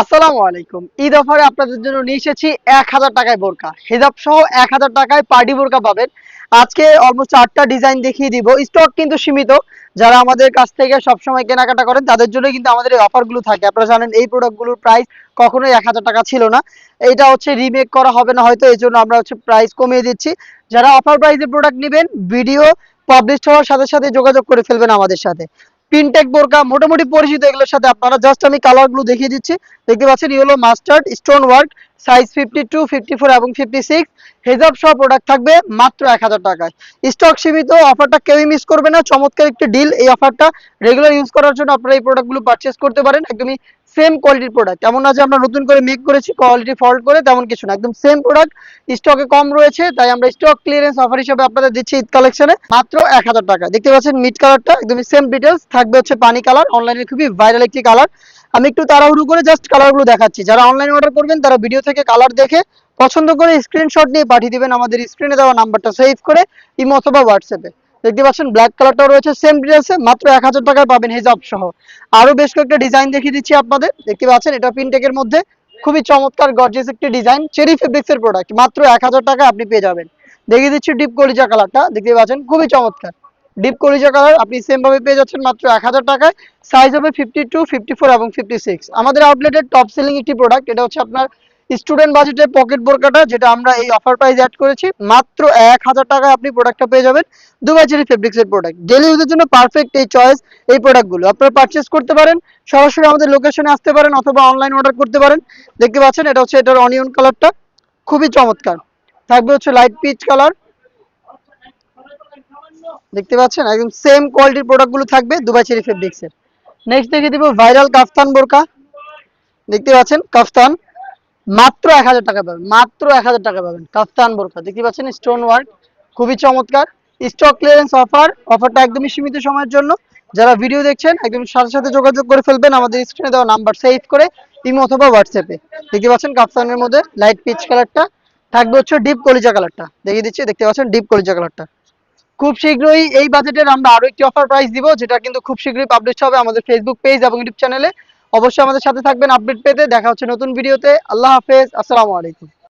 আসসালামু আলাইকুম। ঈদ অফারে আপনাদের জন্য নিয়ে এসেছি এক হাজার টাকায় বোরকা। হিজাব সহ এক হাজার টাকায় পার্টি বোরকা পাবেন। আজকে অলমোস্ট চারটা ডিজাইন দেখিয়ে দিব। স্টক কিন্তু সীমিত। যারা আমাদের কাছ থেকে সবসময় কেনাকাটা করেন, তাদের জন্য কিন্তু আমাদের এই অফারগুলো থাকে। আপনারা জানেন, এই প্রোডাক্টগুলোর প্রাইস কখনোই এক হাজার টাকা ছিল না। এইটা হচ্ছে রিমেক করা হবে না, হয়তো এই জন্য আমরা হচ্ছে প্রাইস কমিয়ে দিচ্ছি। যারা অফার প্রাইসে প্রোডাক্ট নেবেন ভিডিও পাবলিশ হওয়ার সাথে সাথে যোগাযোগ করে ফেলবেন আমাদের সাথে। পিনটেক বোরকা, মোটামুটি পরিচিত, এগুলোর সাথে আপনারা জাস্ট আমি কালারগুলো দেখিয়ে দিচ্ছি। দেখতে পাচ্ছেন এগুলো mustard stone work size fifty two fifty four এবং ফিফটি সিক্স হেজাব সহ প্রোডাক্ট থাকবে মাত্র এক হাজার টাকায়। স্টক সীমিত অফারটা কেউই মিস করবে না। চমৎকার একটি ডিল এই অফারটা রেগুলার ইউজ করার জন্য আপনারা এই প্রোডাক্টগুলো পারচেস করতে পারেন। একদমই সেম কোয়ালিটির প্রোডাক্ট এমন না যে আমরা নতুন করে মেক করেছি কোয়ালিটি ফল্ট করে, তেমন কিছু না। একদম সেম প্রোডাক্ট স্টকে কম রয়েছে, তাই আমরা স্টক ক্লিয়ারেন্স অফার হিসেবে আপনাদের দিচ্ছি ঈদ কালেকশনে মাত্র এক হাজার টাকা। দেখতে পাচ্ছেন মিড কালারটা একদমই সেম ডিটেলস থাকবে হচ্ছে পানি কালার অনলাইনে খুবই ভাইরাল একটি কালার আমি একটু তাড়াহুড়ো করে জাস্ট কালারগুলো দেখাচ্ছি। যারা অনলাইন অর্ডার করবেন, তারা ভিডিও থেকে কালার দেখে, পছন্দ করে স্ক্রিনশট নিয়ে পাঠিয়ে দিবেন আমাদের স্ক্রিনে দেওয়া নাম্বারটা সেভ করে ইমো অথবা হোয়াটসঅ্যাপে দেখতে পাচ্ছেন ব্ল্যাক কালারটাও রয়েছে সেম ডিটেলসে মাত্র এক হাজার টাকায় পাবেন হিজাব সহ। আরও বেশ কয়েকটা ডিজাইন দেখিয়ে দিচ্ছি আপনাদের। দেখতে পাচ্ছেন, এটা পিনটেকের মধ্যে খুবই চমৎকার গর্জিয়াস একটি ডিজাইন চেরি ফেব্রিক্স এর প্রোডাক্ট মাত্র এক হাজার টাকা আপনি পেয়ে যাবেন। দেখিয়ে দিচ্ছি ডিপ কলিজা কালারটা দেখতে পাচ্ছেন, খুবই চমৎকার। ডিপ কলিজা কালার আপনি সেম ভাবে পেয়ে যাচ্ছেন মাত্র এক হাজার টাকায় সাইজ হবে ফিফটি টু ফিফটি ফোর এবং ফিফটি সিক্স আমাদের আউটলেটের টপ সেলিং একটি প্রোডাক্ট এটা হচ্ছে আপনার স্টুডেন্ট বাজেটে পকেট বোরকাটা যেটা আমরা এই অফার প্রাইস অ্যাড করেছি, মাত্র এক হাজার টাকায় আপনি প্রোডাক্টটা পেয়ে যাবেন। দুবাই চেরি ফেব্রিক্স এর প্রোডাক্ট ডেলি ইউজের জন্য পারফেক্ট এই চয়েস এই প্রোডাক্টগুলো আপনারা পারচেস করতে পারেন, সরাসরি আমাদের লোকেশনে আসতে পারেন, অথবা অনলাইন অর্ডার করতে পারেন। দেখতে পাচ্ছেন, এটা হচ্ছে এটার অনিয়ন কালারটা খুবই চমৎকার। থাকবে হচ্ছে লাইট পিচ কালার দেখতে পাচ্ছেন, একদম সেম কোয়ালিটির প্রোডাক্টগুলো থাকবে দুবাই চেরি ফেব্রিক্স এর। নেক্সট দেখে দিব ভাইরাল কাফতান বোরকা দেখতে পাচ্ছেন কাফতান মাত্র এক হাজার টাকা পাবেন, মাত্র এক হাজার টাকা পাবেন। কাফতান বোরকা দেখতে পাচ্ছেন স্টোন ওয়ার্ক খুবই চমৎকার। স্টক ক্লিয়ারেন্স অফার অফারটা একদমই সীমিত সময়ের জন্য। যারা ভিডিও দেখছেন, একদম সাথে সাথে যোগাযোগ করে ফেলবেন আমাদের স্ক্রিনে দেওয়া নাম্বার সেভ করে ইমো অথবা হোয়াটসঅ্যাপে দেখতে পাচ্ছেন কাফতানের মধ্যে লাইট পিচ কালারটা থাকবে হচ্ছে ডিপ কলিজা কালারটা দেখিয়ে দিচ্ছি, দেখতে পাচ্ছেন ডিপ কলিজা কালারটা খুব শীঘ্রই এই বাজেটের আমরা আরও একটি অফার প্রাইস দিব, যেটা কিন্তু খুব শীঘ্রই পাবলিশ হবে আমাদের ফেসবুক পেজ এবং ইউটিউব চ্যানেলে অবশ্যই আমাদের সাথে থাকবেন আপডেট পেতে। দেখা হচ্ছে নতুন ভিডিওতে আল্লাহ হাফেজ। আসসালামু আলাইকুম।